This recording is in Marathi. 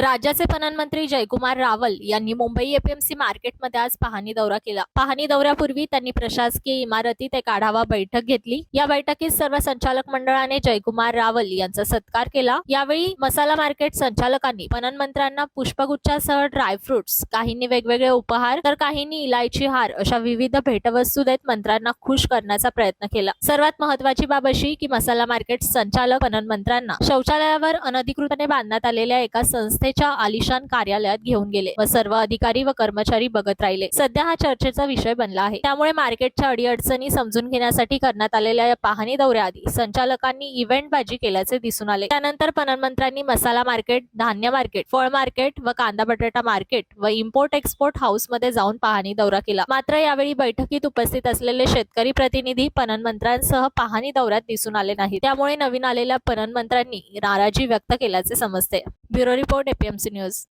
राज्याचे पणन मंत्री जयकुमार रावल यांनी मुंबई एपीएमसी मार्केटमध्ये आज पाहणी दौरा केला. पाहणी दौऱ्यापूर्वी त्यांनी प्रशासकीय इमारतीत एक आढावा बैठक घेतली. या बैठकीत सर्व संचालक मंडळाने जयकुमार रावल यांचा सत्कार केला. यावेळी मसाला मार्केट संचालकांनी पणन मंत्र्यांना पुष्पगुच्छासह ड्रायफ्रुट्स काहींनी वेगवेगळे उपहार तर काहींनी इलायची हार अशा विविध भेटवस्तू देत मंत्र्यांना खुश करण्याचा प्रयत्न केला. सर्वात महत्वाची बाब अशी की मसाला मार्केट संचालक पणन मंत्र्यांना शौचालयावर अनधिकृतपणे बांधण्यात आलेल्या एका संस्थेच्या आलिशान कार्यालयात घेऊन गेले व सर्व अधिकारी व कर्मचारी बघत राहिले. सध्या हा चर्चेचा विषय बनला आहे. त्यामुळे मार्केटच्या अडीअडचणी समजून घेण्यासाठी करण्यात आलेल्या या पाहणी दौऱ्याआधी संचालकांनी इव्हेंटबाजी केल्याचे दिसून आले. त्यानंतर पणनमंत्र्यांनी मसाला मार्केट धान्य मार्केट फळ मार्केट व कांदा बटाटा मार्केट व इम्पोर्ट एक्सपोर्ट हाऊसमध्ये जाऊन पाहणी दौरा केला. मात्र यावेळी बैठकीत उपस्थित असलेले शेतकरी प्रतिनिधी पणनमंत्र्यांसह पाहणी दौऱ्यात दिसून आले नाही त्यामुळे नवीन आलेल्या पणन मंत्र्यांनी नाराजी व्यक्त केल्याचे समजते. Bureau Report, APMC News.